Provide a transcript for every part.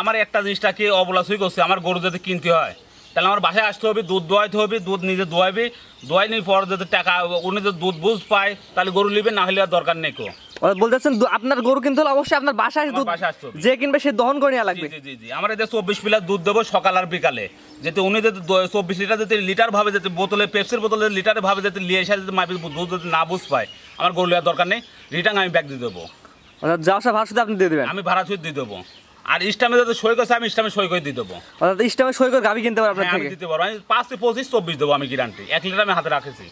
আমার একটা জিনিসটা কি অবলাসই করছে আমার গরু যদি কিনতে হয় তাহলে আমার বাসায় আসতে হবে দুধ দোয়াইতে হবে দুধ নিজে দোয়াইবে দোয়াই নিয়ে পর যদি টাকা উনি যদি দুধ বুঝ পায় তাহলে গরু নিবে না হলে আর দরকার নেই কো। বলতেছেন আপনার গরু কিনতে অবশ্যই আপনার বাসায় দুধ বাসায় আসতে হবে। যে কিনবে সে দহন করে নেওয়া লাগবে। জি জি জি আমার এদের চব্বিশ পিলার দুধ দেবো সকাল আর বিকালে। যেতে উনি যদি চব্বিশ লিটার যদি লিটার ভাবে যেতে বোতলে পেপসির বোতলে লিটারে ভাবে যেতে নিয়ে এসে যদি মাপি দুধ যদি না বুঝ পায় আমার গরু নেওয়ার দরকার নেই রিটার্ন আমি ব্যাগ দিয়ে দেবো। অর্থাৎ যা সব আপনি দিয়ে দেবেন? আমি ভাড়া ছুট দিয়ে দেবো। আর ইস্টামে যদি সই করছে আমি ইস্টামে সই করে দিয়ে দেবো। অর্থাৎ ইস্টামে সই করে গাভি কিনতে পারে আপনার হ্যাঁ, আমি থেকে। দিতে পারব। আমি পাঁচ থেকে পঁচিশ চব্বিশ দেবো আমি গ্যারান্টি এক লিটার আমি হাতে রাখেছি।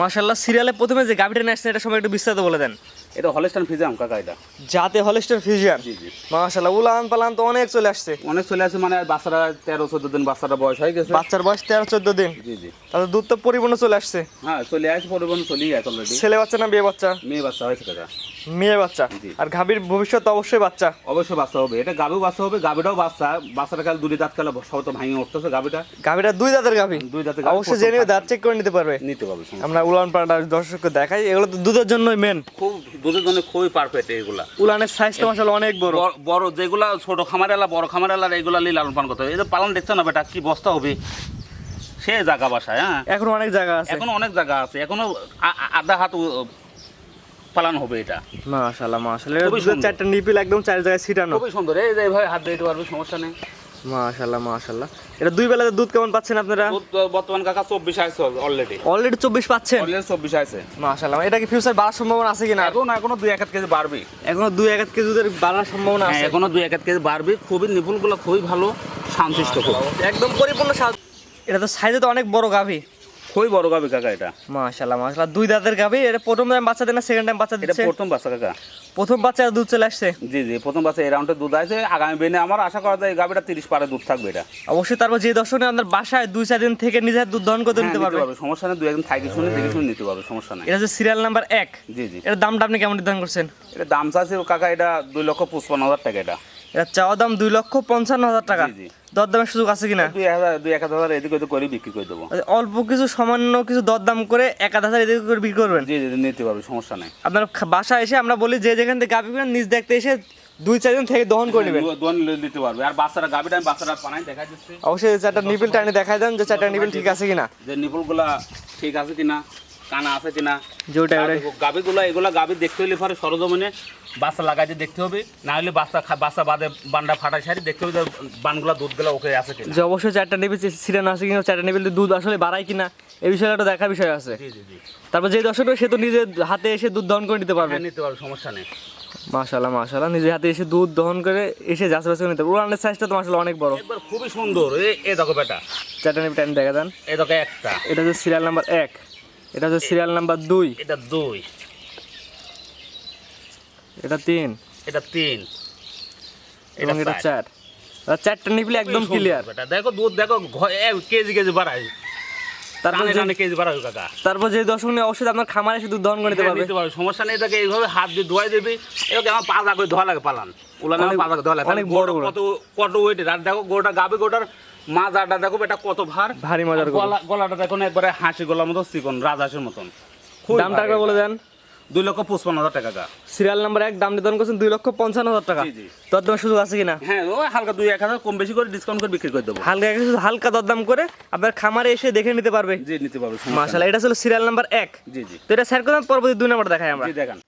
মাশাল্লাহ সিরিয়ালে প্রথমে যে গাভিটা নিয়ে আসছেন এটা সময় একটু বিস্তারিত বলে দেন। এটা হলেস্টান ফিজাম কাকা এটা। যাতে হলিস্টার ফিজিয়ান জি জি। মাশাল্লাহ উলান পালান তো অনেক চলে আসছে। অনেক চলে আছে মানে বাচ্চারা তেরো চোদ্দ দিন বাচ্চারা বয়স হয়ে গেছে। বাচ্চার বয়স তেরো চোদ্দ দিন। জি জি। তাহলে দুধ তো পরিপূর্ণ চলে আসছে। হ্যাঁ চলে আসে পরিবহন চলেই আছে অলরেডি ছেলে বাচ্চা না বিয়ে বাচ্চা? মেয়ে বাচ্চা হয়েছে কাকা। মেয়ে বাচ্চা। আর গাভীর ভবিষ্যৎ অবশ্যই বাচ্চা। অবশ্যই বাচ্চা হবে। এটা গাবিও বাচ্চা হবে গাবিটাও বাচ্চা। বাচ্চাটা কাল দুটি দাঁত কালে সব তো ভাঙে উঠতেছে গাবিটা গাভীটা দুই দাঁতের গাভী। দুই দাঁতের গাভী অবশ্যই জেনে দাঁত চেক করে নিতে পারবে। নিতে পারবে আমরা উলান পাড়াটা দর্শককে দেখাই এগুলো তো দুধের জন্যই মেন খুব দুধের জন্য খুবই পারফেক্ট এইগুলা। উলানের সাইজ তো মাসাল অনেক বড়। বড়- যেগুলা ছোট খামারেলা বড় খামারেলা এগুলা নিয়ে লালন পালন করতে হবে। এই যে পালন দেখছ না বেটা কি বস্তা হবে? সে জায়গা বাসায় হ্যাঁ? এখন অনেক জায়গা আছে। এখনও অনেক জায়গা আছে। এখনও আধা হাত পালন হবে এটা। মাশাল্লাহ এটা খুবই সুন্দর। চারটা নিপিল একদম চার জায়গায় ছিটানো। খুবই সুন্দর। এই যে হাত দিতে পারবে সমস্যা নেই। মাশাল্লাহ মাশাল্লাহ এটা দুই বেলাতে দুধ কেমন পাচ্ছেন আপনারা? বর্তমান কাকা চব্বিশ আছে অলরেডি অলরেডি চব্বিশ পাচ্ছেন? অলরেডি চব্বিশ আছে মাশাল্লাহ এটা কি ফিউচার বাড়ার সম্ভাবনা আছে কিনা? এখন এখনও দুই এক হাত কেজি বাড়বে। এখনও দুই এক আধ কেজি দুধের বাড়ার সম্ভাবনা হ্যাঁ আছে? এখনও দুই এক হাত কেজি বাড়বে। খুবই নিপুণগুলো খুবই ভালো শান্তশিষ্ট খুব। একদম পরিপূর্ণ এটা তো সাইজে তো অনেক বড় গাভী। খুবই বড় গাবি কাকা এটা। মাশাল্লাহ মাশাল্লাহ দুই দাঁতের গাভী এটা প্রথম টাইম বাচ্চা না সেকেন্ড টাইম বাচ্চা এটা দিচ্ছে প্রথম বাচ্চা কাকা। প্রথম বাচ্চা দুধ চলে আসছে? জি জি প্রথম বাচ্চা এই রাউন্ডে দুধ আছে আগামী বেনে আমার আশা করা যায় গাবিটা তিরিশ পারে দুধ থাকবে এটা। অবশ্যই তারপর যে দর্শক নিয়ে আপনার বাসায় দুই চার দিন থেকে নিজের দুধ দহন করতে হ্যাঁ, নিতে পারবে। সমস্যা নেই দুই একদিন থাকি শুনে দেখে শুনে নিতে পারবে সমস্যা নেই। এটা হচ্ছে সিরিয়াল নাম্বার এক। জি জি। এটার দামটা আপনি কেমন নির্ধারণ করছেন? এটা দাম চাচ্ছে কাকা এটা দুই লক্ষ পঁচপান্ন হাজার টাকা এটা। এটা চাওয়া দাম দুই লক্ষ পঞ্চান্ন হাজার টাকা। দরদামের সুযোগ আছে কিনা? দুই হাজার দুই এক হাজার এদিক ওদিক করে বিক্রি করে দেবো। অল্প কিছু সামান্য কিছু দরদাম করে এক হাজার এদিকে করে বিক্রি করবেন? জি জি নিতে পারবে সমস্যা নেই। আপনার বাসায় এসে আমরা বলি যে যেখান থেকে গাভি কিনেন নিজ দেখতে এসে দুই চার দিন থেকে দহন করে নেবেন। দোয়ান দিতে পারবে। আর বাচ্চারা গাবিটা আমি বাচ্চারা পানাই দেখা যাচ্ছে অবশ্যই চারটা নিপিল টাইনে দেখাই দেন যে চারটা নিপিল ঠিক আছে কিনা। যে নিপুলগুলা ঠিক আছে কিনা কানা আছে কিনা। যে ওটা ওটাই গাবিগুলো এগুলা গাবি দেখতে হলে পরে সরজমিনে বাচ্চা লাগাইতে দেখতে হবে না হলে খা- বাচ্চা বাদে বান্ডা ফাটাই সারি দেখতে হবে বানগুলা দুধগুলা ওকে আছে কিনা। যে অবশ্যই চারটা নিপিল ছিটানো আছে কিনা চারটা নিপিল দুধ আসলে বাড়ায় কিনা এই বিষয়ে একটা দেখার বিষয় আছে। তারপর যে দর্শক সে তো নিজের হাতে এসে দুধ দহন করে নিতে পারবে। হ্যাঁ নিতে পারবে সমস্যা নেই। মাশাল্লাহ মাশাল্লাহ নিজের হাতে এসে দুধ দহন করে এসে যাচ্ছে বাচ্ছে নিতে পারবে। উড়ানের সাইজটা তো মাশাল্লাহ অনেক বড়। একবার খুবই সুন্দর এ এ দেখো বেটা। চারটা নিপিল টাইম দেখা দেন এ দেখো একটা। এটা হচ্ছে সিরিয়াল নাম্বার এক। এটা হচ্ছে সিরিয়াল নাম্বার দুই। এটা দুই। এটা তিন। এটা তিন। এবং এটা চার। চারটা নিপিল একদম ক্লিয়ার বেটা দেখো দুধ দেখো কেজি কেজি বাড়ায়। তারপর টানে কেজি বাড়াবে কাকা। তারপর যে দর্শক নিয়ে অবশ্যই আপনার খামারে এসে দুধ দহন করে নিতে পারবে। সমস্যা নেই তাকে এইভাবে হাত দিয়ে ধোয়াই দেবে। এটাকে আমার পাজা করে ধোয়া লাগে পালান। উলানে আমার অনেক- পাজা ধোয়া লাগে। অনেক বড় গোটা গোটা। কত কত ওয়েট আর দেখো গোটা গাবে গোটার মাজাটা দেখো এটা কত ভার? ভারী মজার গলা গলাটা দেখো একবারে হাসি গলার মতো চিকন রাজহাঁসের মতন। দামটা বলে দেন। দুই লক্ষ পঁচপান্ন হাজার টাকা গা। সিরিয়াল নাম্বার এক দাম নির্ধারণ করছেন দুই লক্ষ পঞ্চান্ন হাজার টাকা। জি, জি। দরদাম সুযোগ আছে কিনা? হ্যাঁ ওই হালকা দুই এক হাজার কম বেশি করে ডিসকাউন্ট করে বিক্রি করে দেবো। হালকা হালকা দরদাম করে আপনার খামারে এসে দেখে নিতে পারবে। জি নিতে পারবে মাসাল্লাহ এটা ছিল সিরিয়াল নাম্বার এক। জি জি। তো এটা স্যার করলাম পরবর্তী দুই নাম্বার দেখাই আমরা। জি দেখান।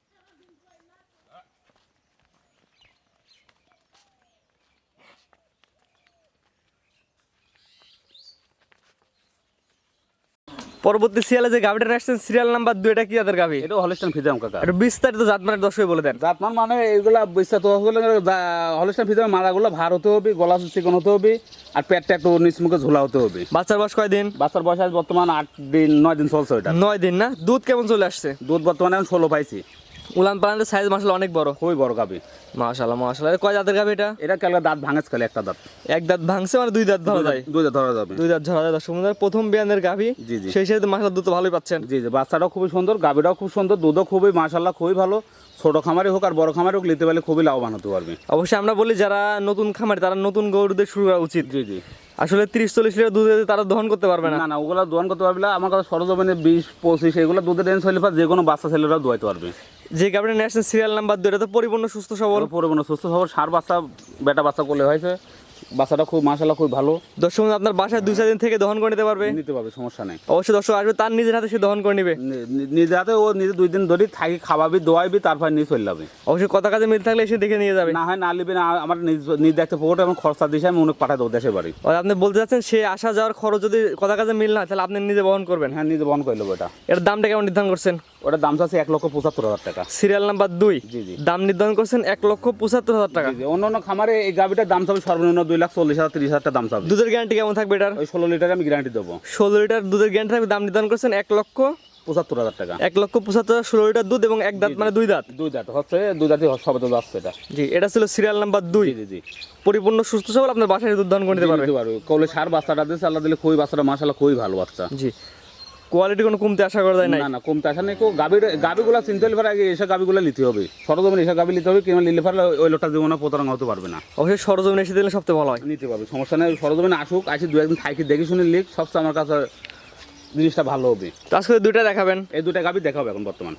পরবর্তী সিরিয়ালে যে গাভিটা আসছেন সিরিয়াল নাম্বার দুই এটা কি তাদের গাভি? এটা হলস্টান ফিজাম কাকা। এটা বিস্তারিত জাতমানের দর্শক বলে দেন। জাতমান মানে এইগুলা বিস্তারিত হলে হলস্টান ফিজাম মাদাগুলো ভার হতে হবে গলা চিকন হতে হবে আর পেটটা একটু নিচ মুখে ঝোলা হতে হবে। বাচ্চার বয়স কয়দিন? বাচ্চার বয়স আজ বর্তমান আট দিন নয় দিন চলছে ওইটা। নয় দিন না? দুধ কেমন চলে আসছে? দুধ বর্তমানে আমি ষোলো পাইছি। উলান পালানের সাইজ মাসাল অনেক বড়। খুবই বড় গাবি। মাশাল্লাহ মাশাল্লাহ কয় জাতের গাভি এটা? এটা কেলে দাঁত ভাঙেছে খালি একটা দাঁত? এক দাঁত ভাঙছে মানে দুই দাঁত ধরা যায়। দুই দাঁত ধরা যাবে। দুই দাঁত ধরা যায় দর্শক প্রথম বিয়ানের গাভি জি, জি। সেই সাথে মাসাল দুধ তো ভালোই পাচ্ছেন। জি জি বাচ্চাটাও খুবই সুন্দর গাবিটাও খুব সুন্দর দুধও খুবই মাশাল্লাহ খুবই ভালো। ছোট খামারি হোক আর বড় খামারি হোক নিতে পারলে খুবই লাভবান হতে পারবে। অবশ্যই আমরা বলি যারা নতুন খামারি তারা নতুন গরুদের শুরু করা উচিত। জি জি। আসলে তিরিশ চল্লিশ লিটার দুধে তারা দহন করতে পারবে না। না না ওগুলো দোয়ান করতে পারবে না। আমার কাছে সরজমিনে বিশ পঁচিশ এগুলো দুধের রেঞ্জ হলে যে কোনো বাচ্চা ছেলেরাও দোয়াইতে পারবে। যে গাভিটা নিয়ে আসছেন সিরিয়াল নাম্বার দুই এটা তো পরিপূর্ণ সুস্থ সবল। ওর পরিমাণে সুস্থ খবর সার বাচ্চা বেটা বাচ্চা করলে হয়েছে। বাচ্চাটা খুব মাসাল্লাহ খুব ভালো। দর্শক আপনার বাসায় দুই চার দিন থেকে দহন করে নিতে পারবে। নিতে পারবে সমস্যা নেই। অবশ্যই দর্শক আসবে তার নিজের হাতে সে দহন করে নিবে। নি- নি- হাতে ও নিজে দুই দিন ধরে থাকি খাওয়াবি দোয়াইবি তারপর নিয়ে চলে যাবে। অবশ্যই কথা কাজে মিল থাকলে এসে দেখে নিয়ে যাবে। না হয় না নিবি না আমার নিজ দেখতে পকেটে আমার খরচা দিয়েছে আমি অনেক পাঠাই দেবো দেশের বাড়ি। আর আপনি বলতে চাচ্ছেন সে আসা যাওয়ার খরচ যদি কথা কাজে মিল না তাহলে আপনি নিজে বহন করবেন। হ্যাঁ নিজে বহন করে নেব এটা। এর দামটা কেমন নির্ধারণ করছেন? ওটার দাম চাচ্ছে এক লক্ষ পঁচাত্তর হাজার টাকা। সিরিয়াল নাম্বার দুই। দাম নির্ধারণ করছেন এক লক্ষ পঁচাত্তর হাজার টাকা। অন্য অন্য খামারে এই গাভিটার দাম চাবে সর্বনিম্ন দুই লাখ চল্লিশ হাজার তিরিশ হাজার টাকা দাম চাবে। দুধের গ্যারান্টি কেমন থাকবে এটার? ওই ষোলো লিটার আমি গ্যারান্টি দেবো। ষোলো লিটার দুধের গ্যারান্টি থাকবে দাম নির্ধারণ করছেন এক লক্ষ পঁচাত্তর হাজার টাকা। এক লক্ষ পঁচাত্তর হাজার ষোলো লিটার দুধ এবং এক দাঁত মানে দুই দাঁত। দুই দাঁত হচ্ছে দুই দাঁতই সবে তো আসছে এটা জি এটা ছিল সিরিয়াল নাম্বার দুই। জি জি পরিপূর্ণ সুস্থ সবল আপনার বাসায় দুধ দান করে নিতে পারবে। কলে সার বাচ্চাটা দিয়েছে আল্লাহ দিলে খুবই বাচ্চাটা মাসাল্লাহ খুবই ভালো বাচ্চা। জি। কোয়ালিটি কোনো কমতে আশা করা যায় না না কমতে আসা নেই। গাবির গাবিগুলো চিনতে হলে আগে এসব গাবিগুলো নিতে হবে। সরজমিন এসে গাবি নিতে হবে কিংবা নিলে পারলে ওই লোকটা জীবনে প্রতারণা হতে পারবে না। অবশ্যই সরজমিন এসে দিলে সবচেয়ে ভালো হয়। নিতে পারবে সমস্যা নেই। সরজমিন আসুক আসি দু একদিন থাইকে দেখে শুনে লিখ সবচেয়ে আমার কাছে জিনিসটা ভালো হবে। তার আজকে দুইটা দেখাবেন। এই দুটা গাবি দেখা হবে এখন বর্তমান।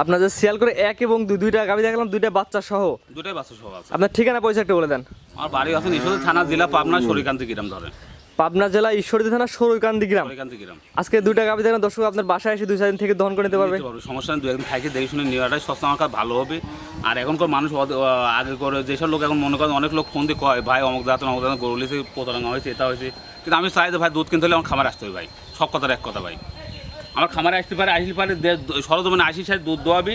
আপনার যে সিয়াল করে এক এবং দুই দুইটা গাভি দেখলাম দুইটা বাচ্চা সহ। দুটাই বাচ্চা সব আছে। আপনার ঠিকানা পয়সা একটু বলে দেন। আমার বাড়ি আছে নিশোদ থানা জেলা পাবনা শরীকান্তি গ্রাম ধরে। পাবনা জেলা ঈশ্বরদী থানা সরুইকান্দি গ্রাম। আজকে দুইটা গাভি দেখলাম দর্শক আপনার বাসায় এসে দুই চার দিন থেকে দহন করে নিতে পারবে। সমস্যা নেই দু একদিন থাকি দেখে শুনে নেওয়াটাই সস্তা আমার ভালো হবে। আর এখনকার মানুষ আগে করে যেসব লোক এখন মনে করেন অনেক লোক ফোন দিয়ে কয় ভাই অমুক দাঁত অমুক দাঁত গরু লিখে প্রতারণা হয়েছে এটা হয়েছে। কিন্তু আমি চাই যে ভাই দুধ কিনতে হলে আমার খামার আসতে হবে ভাই। সব কথার এক কথা ভাই। আমার খামারে আসতে পারে আসলে পারে সরজমিনে আশি সাইড দুধ দোয়াবি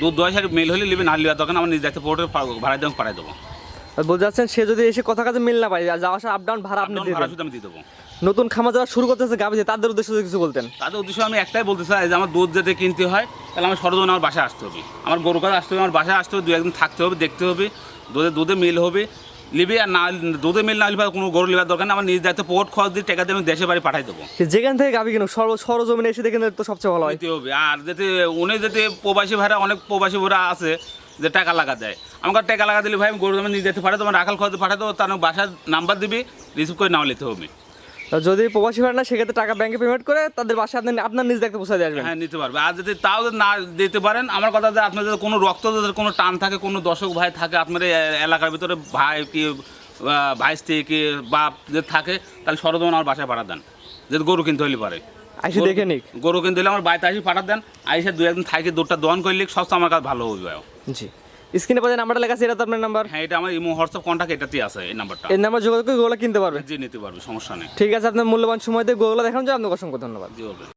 দুধ দোয়া সাইড মেল হলে নেবে না লিবার দোকান আমার নিজে দেখতে পোর্টের ভাড়া দিয়ে পাঠাই দেবো। বলতে চাচ্ছেন সে যদি এসে কথা কাজে মিল না পায় যাওয়া আসা আপ ডাউন ভাড়া আপনি দিয়ে ভাড়া শুধু আমি দিয়ে দেবো। নতুন খামার যাওয়া শুরু করতেছে যে তাদের উদ্দেশ্যে যদি কিছু বলতেন। তাদের উদ্দেশ্য আমি একটাই বলতে চাই যে আমার দুধ যাতে কিনতে হয় তাহলে আমার সরজমিনে আমার বাসায় আসতে হবে। আমার গরু কাছে আসতে হবে আমার বাসায় আসতে হবে দু একদিন থাকতে হবে দেখতে হবে দুধে দুধে মিল হবে লিবি আর না দুধে মিল না হলে কোনো গরু লিবার দরকার না আমার নিজ দায়িত্ব পোট খরচ দিয়ে টাকা দিয়ে আমি দেশে বাড়ি পাঠাই দেবো। যেখান থেকে গাবি কেন সর্ব সরজমিনে এসে দেখে তো সবচেয়ে ভালো হয়। হবে। আর যাতে উনি যেতে প্রবাসী ভাইরা অনেক প্রবাসী ভাইরা আছে যে টাকা লাগা দেয়। আমাকে টাকা লাগা দিলে ভাই আমি গরু জমি নিজ দায়িত্ব পাঠাই দেবো রাখাল খরচ পাঠাই দেবো তার বাসার নাম্বার দিবি রিসিভ করে নাও নিতে হবে। যদি প্রবাসী ভাড়া না সেক্ষেত্রে টাকা ব্যাংকে পেমেন্ট করে তাদের বাসায় আপনি আপনার নিজ দেখতে পৌঁছে দিয়ে আসবেন। হ্যাঁ নিতে পারবে। আর যদি তাও যদি না দিতে পারেন আমার কথা যে আপনাদের কোনো রক্ত যদি কোনো টান থাকে কোনো দর্শক ভাই থাকে আপনার এই এলাকার ভিতরে ভাই কি আহ, ভাই স্ত্রী কি বাপ যে থাকে তাহলে সরজমান আমার বাসায় পাঠা দেন। যদি গরু কিনতে হলে পারে। আইসে দেখে নিক। গরু কিনতে হলে আমার বাড়িতে আসি পাঠা দেন। আইসে দু একদিন থাকে দুধটা দোয়ান করলে সবচেয়ে আমার কাছে ভালো হবে জি। স্ক্রিনে পাশে নাম্বারটা লেখা আছে এটা তো আপনার নাম্বার। হ্যাঁ এটা আমার ইমো হোয়াটসঅ্যাপ কন্টাক্ট এটাতেই আছে এই নাম্বারটা। এই নাম্বার যোগাযোগ করে গোলা কিনতে পারবে। জি নিতে পারবে সমস্যা নেই। ঠিক আছে আপনার মূল্যবান সময় দিয়ে গোলা দেখানোর জন্য আপনাকে অসংখ্য ধন্যবাদ। জি